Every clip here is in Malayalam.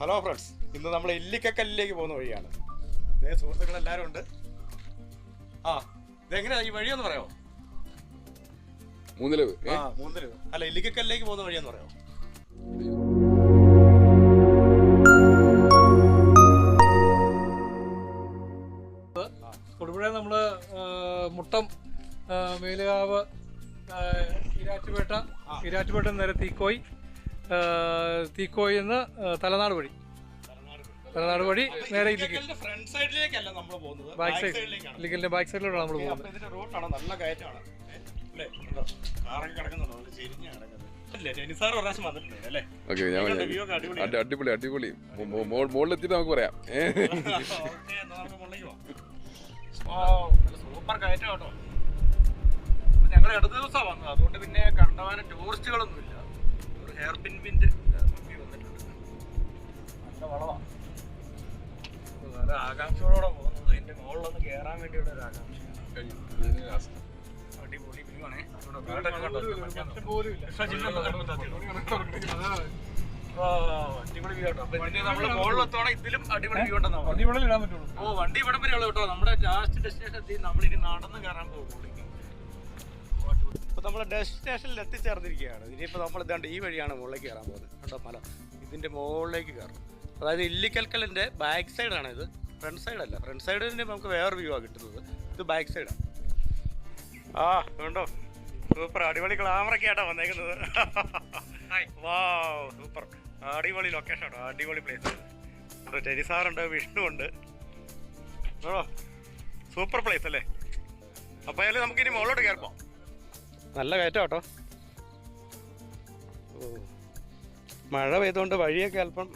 ഹലോ ഫ്രണ്ട്സ് ഇന്ന് നമ്മൾ ഇല്ലിക്കക്കല്ലിലേക്ക് പോകുന്ന വഴിയാണ്. ഇതേ സുഹൃത്തുക്കൾ എല്ലാവരും ഉണ്ട്. ആ ഇതെങ്ങനെയാ? ഈ വഴിയെന്ന് പറയാമോ? മൂന്നിലവ്. ആ മൂന്നിലവ്. അല്ല ഇല്ലിക്കക്കല്ലിലേക്ക് പോകുന്ന വഴിയെന്ന് പറയാമോ? തൊടുപുഴ നമ്മൾ മുട്ടം മേലുകാവ് ഇരാറ്റുപേട്ട ഇരാറ്റുപേട്ട നേരെ തീക്കോയി തീക്കോയിൽ നിന്ന് തലനാട് വഴി. തലനാട് വഴി നേരെ ബാക്ക് സൈഡ്. ബാക്ക് സൈഡിലൂടെ നമ്മൾ പോകുന്നത്. റൂട്ടാണ് നല്ല അടിപൊളി അടിപൊളി. മോ- മോ- മോൾ- മുകളിലെത്തിയിട്ട് നമുക്ക് പറയാം. സൂപ്പർ കയറ്റം കേട്ടോ. ഞങ്ങൾ ഇടത് ദിവസമാണ് വന്നത്. അതുകൊണ്ട് പിന്നെ കണ്ടവാനും ടൂറിസ്റ്റുകളൊന്നുമില്ല ഹെയർ പിൻ വിൻഡ് വന്നിട്ടുണ്ട്. നല്ല ആകാംക്ഷയോടെ പോകുന്നത് അതിന്റെ മുകളിലൊന്ന് കയറാൻ വേണ്ടിയുള്ള ഒരു ആകാംക്ഷ. അടിപൊളി വ്യൂ അടിപൊളി കേട്ടോ നമ്മൾ മുകളിലെത്തോണം ഇതിലും അടിപൊളി വ്യൂ ഓ വണ്ടി ഇവിടെ കേട്ടോ. നമ്മുടെ ലാസ്റ്റ് ഡെസ്റ്റിനേഷൻ എത്തി നമ്മളിനി നടന്ന് കയറാൻ പോകും ഇപ്പൊ നമ്മൾ ഡെസ്റ്റിനേഷനിൽ എത്തിച്ചേർന്നിരിക്കുകയാണ്. ഇനിയിപ്പോൾ നമ്മൾ ഇതാണ്ട് ഈ വഴിയാണ് മുകളിലേക്ക് കയറാൻ പോകുന്നത്. കണ്ടോ? മല. ഇതിന്റെ മുകളിലേക്ക് കയറും. അതായത് ഇല്ലിക്കൽക്കലിന്റെ ബാക്ക് സൈഡാണ് ഇത്. ഫ്രണ്ട് സൈഡ് അല്ല ഫ്രണ്ട് സൈഡിന് നമുക്ക് വേറെ വ്യൂ ആണ് കിട്ടുന്നത്. ഇത് ബാക്ക് സൈഡാണ് ആ കണ്ടോ? സൂപ്പർ. അടിപൊളി ക്ലാമറൊക്കെ വന്നേക്കുന്നത്. വാ സൂപ്പർ. അടിപൊളി ലൊക്കേഷൻ ആണോ അടിപൊളി പ്ലേസ് ടെനിസാറുണ്ട് വിഷ്ണു ഉണ്ട്. സൂപ്പർ പ്ലേസ് അല്ലേ? അപ്പോൾ അതിൽ നമുക്കിനി മുകളിലോട്ട് കയറിപ്പോ നല്ല കയറ്റം കേട്ടോ ഓ. മഴ പെയ്തുകൊണ്ട് വഴിയൊക്കെ അല്പം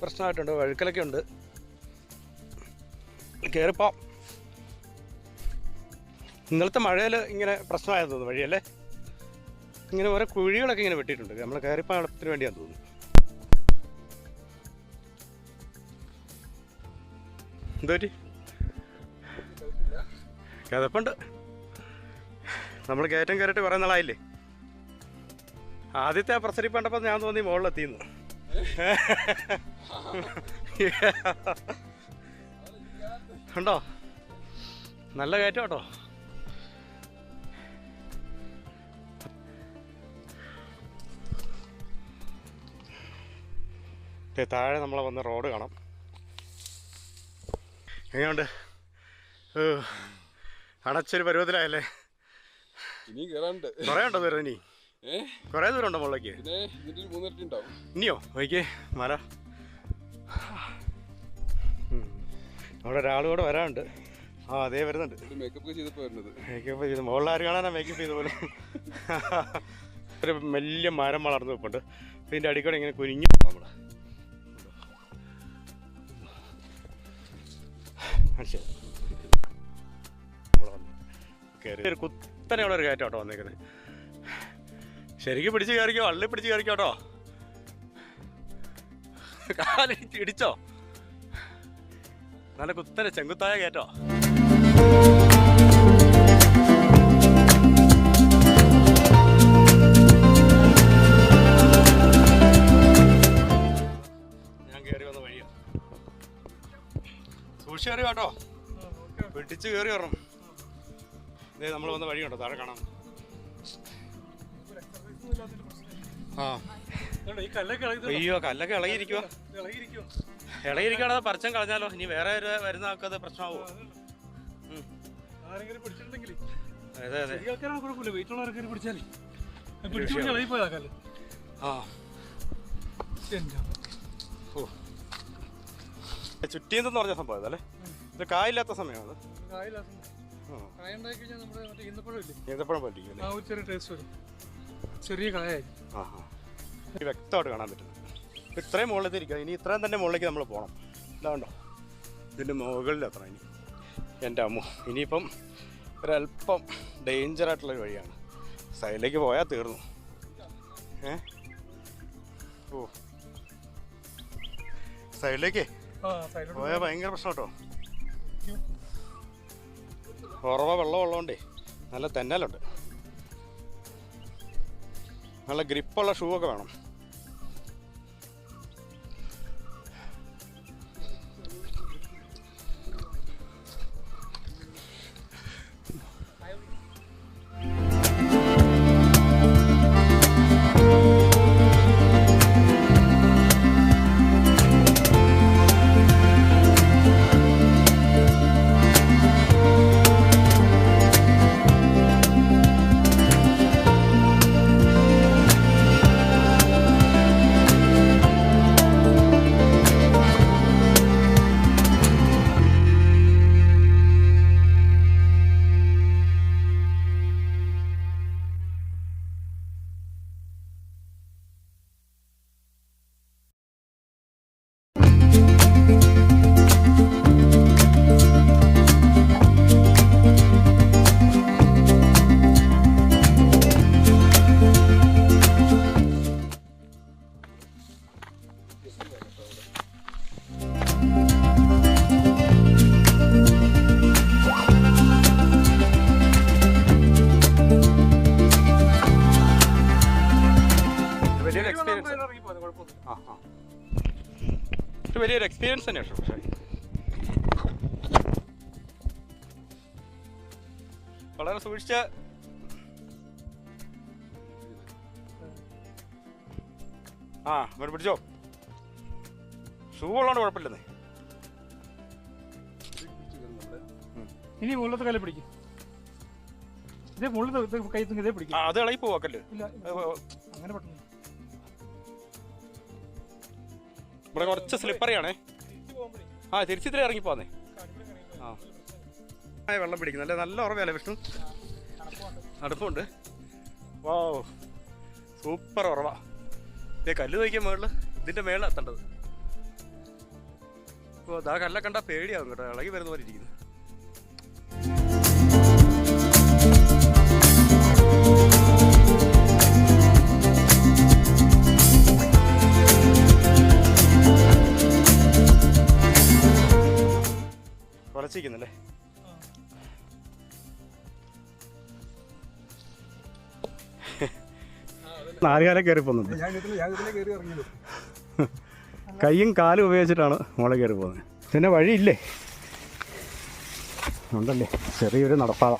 പ്രശ്നമായിട്ടുണ്ട്. വഴുക്കലൊക്കെ ഉണ്ട്. കയറിപ്പോ ഇന്നലത്തെ മഴയിൽ ഇങ്ങനെ പ്രശ്നമായെന്ന് തോന്നുന്നു വഴിയല്ലേ? ഇങ്ങനെ ഓരോ കുഴികളൊക്കെ ഇങ്ങനെ വെട്ടിയിട്ടുണ്ട്. നമ്മൾ കയറിപ്പോ എളുപ്പത്തിന് വേണ്ടിയാന്ന് തോന്നുന്നു. എന്തോ കിതപ്പുണ്ട് നമ്മൾ കയറ്റം കയറിയിട്ട് കുറേ നാളായില്ലേ? ആദ്യത്തെ ആ പ്രസരിപ്പ് കണ്ടപ്പോൾ ഞാൻ തോന്നി മുകളിലെത്തിന്ന് ഉണ്ടോ? നല്ല കയറ്റം കേട്ടോ. താഴെ നമ്മളെ വന്ന റോഡ് കാണാം. എങ്ങനെയുണ്ട്? അടച്ചൊരു പരുവത്തിലായല്ലേ? ഇനിയും കയറാനുണ്ട് കുറേ ഉണ്ടോ ദൂരം ഇനി? ഏ? കുറേ ദൂരം ഉണ്ടോ മുകളിലേക്ക്? പിന്നെ എന്നിട്ട് മൂന്നിരട്ടി ഉണ്ടാവും. ഇനിയോ? നോക്കിയേ മല. ഉം. അവിടെ ഒരാൾ കൂടെ വരാനുണ്ട്. ആ അതേ വരുന്നുണ്ട്. മേക്കപ്പ് ചെയ്തപ്പോ വരുന്നത്. മേക്കപ്പ് ചെയ്ത് കാണാനാ മേക്കപ്പ് ചെയ്ത പോലെ. ഒരു വലിയ മരം വളർന്നു വെപ്പുണ്ട് ഇതിന്റെ അടിക്കൂടെ ഇങ്ങനെ കുനിഞ്ഞു നമ്മൾ. മനസ്സിലായി വന്നു. ഒരു കുത്തനെയുള്ള ഒരു കയറ്റം കേട്ടോ വന്നേക്കുന്നത്. ശരിക്കും പിടിച്ച് കയറിക്കോ വള്ളി പിടിച്ച് കയറിക്കോ കേട്ടോ കാലിടിച്ച് ഇടിച്ചോ? നല്ല കുത്തനെ ചെങ്കുത്തായ കയറ്റോ? ഞാൻ കയറി വന്ന വഴിയാ. സൂക്ഷിച്ച് കയറി കേട്ടോ പിടിച്ചു കയറി വരണം. ഇതേ നമ്മൾ വന്ന വഴിയുണ്ടോ? താഴെ കാണാം ആ. ഇതുണ്ട്, ഈ കല്ലൊക്കെ ഇളകി അയ്യോ കല്ലൊക്കെ ഇളകിയിരിക്കുവോ. ഇളകിയിരിക്കുവോ. ഇളകിയിരിക്കുകയാണെ പറിച്ചം കളഞ്ഞാലോ? ഇനി വേറെ ഒരു വരുന്ന ആൾക്കത് പ്രശ്നമാവോ? അതെ ആ. ചുറ്റിയെന്ന് പറഞ്ഞ സംഭവം അതല്ലേ ഇത് കായില്ലാത്ത സമയമാണ് കായില്ലാത്ത കായ ഉണ്ടാക്കി കഴിഞ്ഞാൽ നമ്മുടെ മറ്റേ ഈന്തപ്പഴം ഇല്ലേ ഈന്തപ്പഴം പറ്റിക്കും ആ ഒരു ചെറിയ ടേസ്റ്റ് വരും. ചെറിയ ആ ആ വ്യക്തമായിട്ട് കാണാൻ പറ്റും. ഇത്രയും മുകളിലേക്ക് ഇരിക്കുക ഇനി ഇത്രയും തന്നെ മുകളിലേക്ക് നമ്മൾ പോകണം ഇതാണ്ടോ ഇതിന്റെ മുകളിൽ എത്തണം ഇനി. എന്റെ അമ്മ ഇനിയിപ്പം ഒരല്പം ഡേഞ്ചർ ആയിട്ടുള്ളൊരു വഴിയാണ്. സൈഡിലേക്ക് പോയാൽ തീർന്നു. ഏ? ഓ. സൈഡിലേക്ക്? പോയാൽ ഭയങ്കര പ്രശ്നം കേട്ടോ ഉറവ വെള്ളം ഉള്ളതുകൊണ്ടേ നല്ല തെന്നലുണ്ട്. നല്ല ഗ്രിപ്പുള്ള ഷൂ ഒക്കെ വേണം. എക്സ്പീരിയൻസ് തന്നെയാണ് പക്ഷേ. വളരെ സൂക്ഷിച്ച് ആ ഇവിടെ പിടിച്ചോ. ഷൂ ഉള്ളതുകൊണ്ട് കുഴപ്പമില്ലെന്നേ ഇനി മുകളിലത്തെ കല്ല് പിടിക്കും. ഇതേ മുകളിലത്തെ കൈ ഇതേ പിടിക്കും. അത് ഇളകി പോവാക്കല്ലേ അങ്ങനെ പെട്ടെന്ന്. ഇവിടെ കുറച്ച് സ്ലിപ്പറിയാണേ ആ തിരിച്ചിത്ര ഇറങ്ങി പോന്നേ ആ. ആ വെള്ളം പിടിക്കുന്നു. നല്ല നല്ല ഉറവയല്ലേ വിഷ്ണു? അടുപ്പുണ്ട് വാ. സൂപ്പർ ഉറവ. ഇതേ കല്ല് നോക്കിയ മുകളിൽ ഇതിന്റെ എത്തേണ്ടത് ഓ ദാ കല്ലൊക്കെ കണ്ടാ പേടിയാവും കേട്ടോ. ഇളകി വരുന്ന പോലെ ഇരിക്കുന്നു. കുറച്ചിരിക്കുന്നല്ലേ നാലുകാലം കയറി പോകുന്നുണ്ട് കൈയും കാലും ഉപയോഗിച്ചിട്ടാണ് മോളെ കയറി പോകുന്നത് പിന്നെ വഴിയില്ലേ? ഉണ്ടല്ലേ? ചെറിയൊരു നടപ്പാത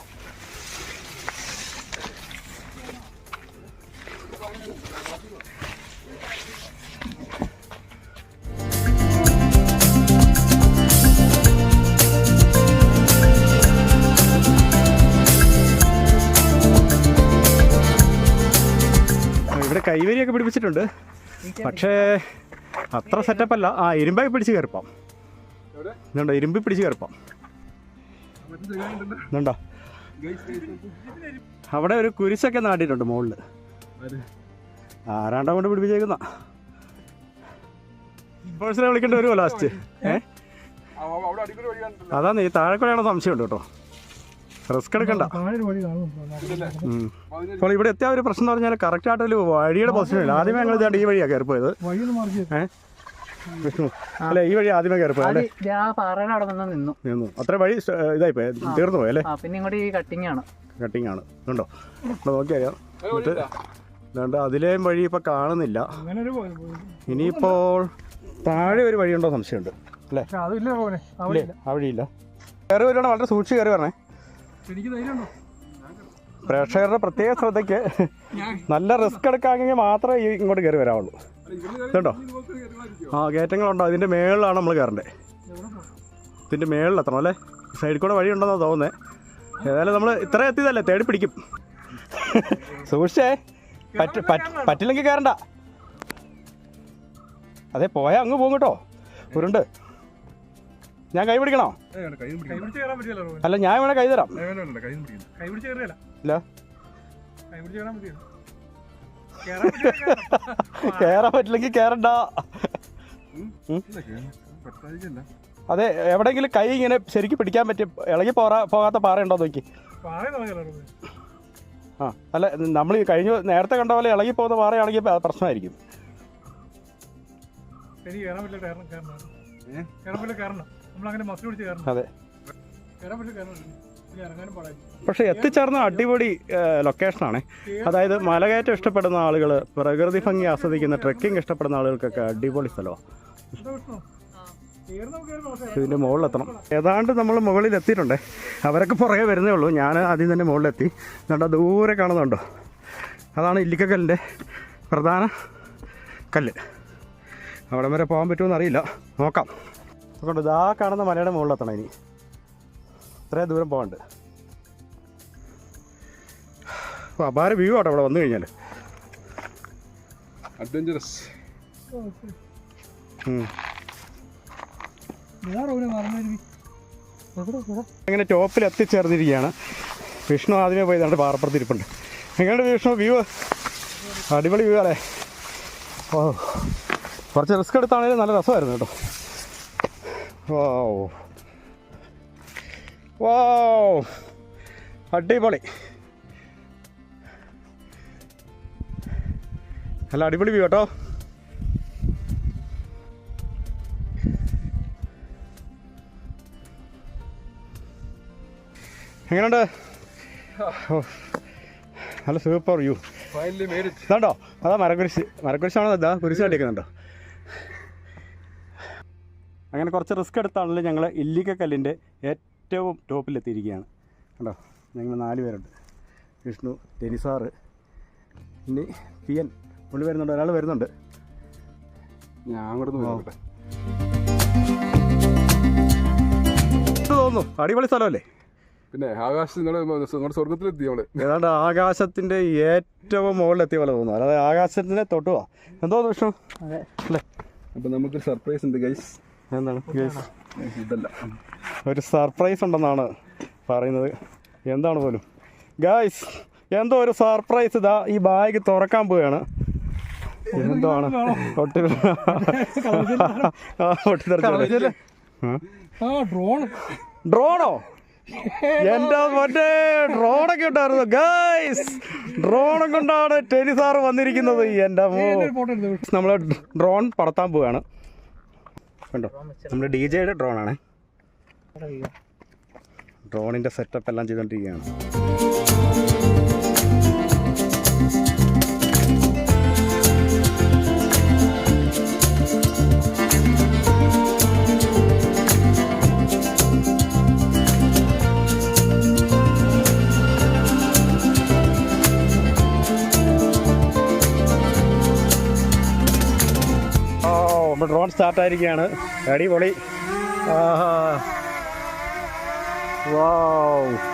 കൈവരിയൊക്കെ പിടിപ്പിച്ചിട്ടുണ്ട്. പക്ഷേ അത്ര സെറ്റപ്പ് അല്ല ആ ഇരുമ്പായി പിടിച്ച് കയറിപ്പാം. ഇതുണ്ടോ ഇരുമ്പി പിടിച്ച് കയറിപ്പാം. ഇതുണ്ടോ? അവിടെ ഒരു കുരിശൊക്കെ നാട്ടിയിട്ടുണ്ട് മുകളിൽ ആര്? ആരാണ്ടാ കൊണ്ട് പിടിപ്പിച്ചേക്കുന്ന. പേഴ്സണെ വിളിക്കേണ്ടി വരുമോ ലാസ്റ്റ് ഏ? അതാന്ന് ഈ അവിടെ അടിപൊളി വഴി കണ്ടിട്ടില്ല അതാ നീ താഴെ കൂടെയാണോ സംശയമുണ്ട് കേട്ടോ? റിസ്ക് എടുക്കണ്ട. താഴെ ഒരു വഴി കാണുന്നുണ്ടോ ഇല്ലല്ലേ അപ്പോൾ ഇവിടെ എത്തിയ ഒരു പ്രശ്നം എന്ന് പറഞ്ഞാൽ കറക്റ്റ് ആയിട്ട് ഒരു വഴിയുടെ പൊസിഷൻ ഇല്ല. ആദ്യമേ ഞങ്ങൾ ഇതാണ്ട് ഈ വഴിയാണ് കയറിപ്പോയത്. പോയത് അല്ലെ ഈ വഴി ആദ്യമേ കയറിപ്പോയത് പോയത് നിന്നു നിന്നു. അത്ര വഴി ഇതായി ഇതായിപ്പോയി? തീർന്നു പോയി അല്ലേ? പിന്നെ ഇങ്ങോട്ട് ഈ കട്ടിങ് ആണ്. കട്ടിങ് ആണ്. ഉണ്ടോ ഇവിടെ നോക്കിയാൽ എന്നിട്ട് അതുകൊണ്ട് അതിലേയും വഴി ഇപ്പൊ കാണുന്നില്ല. ഇനിയിപ്പോൾ താഴെ ഒരു വഴിയുണ്ടോ സംശയമുണ്ട് അല്ലേ? അതില്ല ആ വഴിയില്ല. കയറി വരുവാണെങ്കിൽ വളരെ സൂക്ഷിച്ച് കയറി വരണേ. പ്രേക്ഷകരുടെ പ്രത്യേക ശ്രദ്ധയ്ക്ക് നല്ല റിസ്ക് എടുക്കാമെങ്കിൽ മാത്രമേ ഈ ഇങ്ങോട്ട് കയറി വരാവുള്ളൂ. കേട്ടോ? ആ കയറ്റങ്ങളുണ്ടോ ഇതിന്റെ മേളിലാണ് നമ്മൾ കയറേണ്ടത് ഇതിന്റെ മേളിൽ എത്തണം അല്ലേ? സൈഡിൽ കൂടെ വഴി ഉണ്ടെന്നാണ് തോന്നുന്നത് ഏതായാലും നമ്മൾ ഇത്ര എത്തിയതല്ലേ? തേടി പിടിക്കും. സൂക്ഷിച്ചേ. പറ്റ പറ്റ- പറ്റില്ലെങ്കിൽ കയറണ്ട. അതെ പോയാൽ അങ്ങ് പോകും കേട്ടോ. ഉരുണ്ട്. ഞാൻ കൈ പിടിക്കണോ. അല്ല ഞാൻ വേണേ കൈ തരാം. കേറാൻ പറ്റില്ലെങ്കിൽ കയറണ്ട. ഇല്ല കേറാം. പെട്ടെന്നില്ല അതെ എവിടെങ്കിലും കൈ ഇങ്ങനെ ശരിക്കും പിടിക്കാൻ പറ്റും ഇളകി പോറാ പോകാത്ത പാറയുണ്ടോ നോക്കി. ആ അല്ല നമ്മൾ കഴിഞ്ഞ നേരത്തെ കണ്ട പോലെ ഇളകി പോകുന്ന പാറയാണെങ്കിൽ പ്രശ്നമായിരിക്കും. എനിക്ക് കയറാൻ പറ്റില്ല കയറണം കയറണം. ഏ? കയറാൻ പറ്റില്ല കയറണം. അതെ. പക്ഷേ എത്തിച്ചേർന്ന അടിപൊളി ലൊക്കേഷനാണ് അതായത് മലകയറ്റം ഇഷ്ടപ്പെടുന്ന ആളുകൾ പ്രകൃതി ഭംഗി ആസ്വദിക്കുന്ന ട്രെക്കിംഗ് ഇഷ്ടപ്പെടുന്ന ആളുകൾക്കൊക്കെ അടിപൊളി സ്ഥലമാണ് ഇതിന്റെ ഇതിന്റെ മുകളിലെത്തണം. ഏതാണ്ട് നമ്മൾ മുകളിൽ എത്തിയിട്ടുണ്ട് അവരൊക്കെ പുറകെ വരുന്നേ ഉള്ളൂ. ഞാൻ ആദ്യം തന്നെ മുകളിലെത്തി. എന്നിട്ട് ദൂരെ കാണുന്നുണ്ടോ? അതാണ് ഇല്ലിക്കക്കല്ലിന്റെ പ്രധാന കല്ല്. അവിടെ വരെ പോകാൻ പറ്റുമെന്ന് അറിയില്ല. നോക്കാം. അതുകൊണ്ട് ഇതാ കാണുന്ന മലയുടെ മുകളിലെത്തണം ഇനി. ഇത്രയും ദൂരം പോകണ്ട്. അപാര വ്യൂ ആട്ടോ അവിടെ വന്നു കഴിഞ്ഞാൽ അഡ്വഞ്ചറസ് അങ്ങനെ ടോപ്പിൽ എത്തിച്ചേർന്നിരിക്കുകയാണ്. വിഷ്ണു ആദ്യമേ പോയി നമ്മുടെ പാറപ്പുറത്ത് ഇരിപ്പുണ്ട്. എങ്ങനെയുണ്ട് വിഷ്ണു വ്യൂ അടിപൊളി വ്യൂ അല്ലേ ഓ കുറച്ച് റിസ്ക് എടുത്താണെങ്കിലും നല്ല രസമായിരുന്നു കേട്ടോ. ഓ ഓ അടിപൊളി. നല്ല അടിപൊളി വ്യൂ കേട്ടോ. എങ്ങനെയുണ്ട്? നല്ല സൂപ്പർ വ്യൂ ഇതാണ്ടോ? അതാ മരക്കുരിശ്. മരക്കുരിശാണോ? അതാ കുരിശ് കണ്ടിരിക്കുന്നുണ്ടോ അങ്ങനെ കുറച്ച് റിസ്ക് എടുത്താണല്ലോ ഞങ്ങൾ ഇല്ലിക്കക്കല്ലിന്റെ ഏറ്റവും ടോപ്പിലെത്തിയിരിക്കുകയാണ് കണ്ടോ? ഞങ്ങൾ നാല് പേരുണ്ട്. വിഷ്ണു ടെനിസാറ് ഇനി പി എൻ പുള്ളി വരുന്നുണ്ട്. ഒരാൾ വരുന്നുണ്ട്. ഞാൻ അങ്ങോട്ട് നോക്കട്ടെ തോന്നുന്നു അടിപൊളി സ്ഥലമല്ലേ? പിന്നെ ആകാശം നിങ്ങൾ നിങ്ങളുടെ സ്വർഗത്തിലെത്തി നമ്മൾ. ഏതാണ്ട് ആകാശത്തിന്റെ ഏറ്റവും മുകളിലെത്തിയ പോലെ തോന്നുന്നു. അതായത് ആകാശത്തിന്റെ തൊട്ടുവാ. എന്തോ വിഷ്ണു? അല്ലേ? അപ്പൊ നമുക്കൊരു സർപ്രൈസ് ഉണ്ട് ഗൈസ് എന്താണ്? ഒരു സർപ്രൈസ് ഉണ്ടെന്നാണ് പറയുന്നത്. എന്താണ് പോലും? ഗായ്സ് എന്തോ ഒരു സർപ്രൈസ് ഇതാ ഈ ബാഗ് തുറക്കാൻ പോവുകയാണ്. എന്താണ് ഡ്രോണോ എന്റെ മറ്റേ ഡ്രോണൊക്കെ ഉണ്ടായിരുന്നു. ഗായ്സ് ഡ്രോണും കൊണ്ടാണ് ടെലിസാർ വന്നിരിക്കുന്നത്. എന്റെ നമ്മൾ നമ്മൾ ഡ്രോൺ പറത്താൻ പോവുകയാണ്. കണ്ടോ? നമ്മുടെ ഡി ജെയുടെ ഡ്രോണാണ് ഡ്രോണിന്റെ സെറ്റപ്പ് എല്ലാം ചെയ്തുകൊണ്ടിരിക്കുകയാണ് നമ്മുടെ ഡ്രോൺ സ്റ്റാർട്ട് ആയിരിക്കുകയാണ് അടിപൊളി. ആഹാ. വാവ്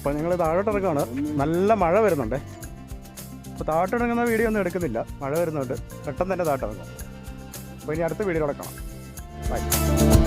അപ്പോൾ ഞങ്ങൾ താഴോട്ട് നല്ല മഴ വരുന്നുണ്ട്. അപ്പോൾ താഴോട്ടിറങ്ങുന്ന വീഡിയോ ഒന്നും എടുക്കുന്നില്ല. മഴ വരുന്നുണ്ട്. പെട്ടെന്ന് തന്നെ താഴോട്ടിറങ്ങും. അപ്പോൾ ഇനി അടുത്ത വീഡിയോ കാണാം ബൈ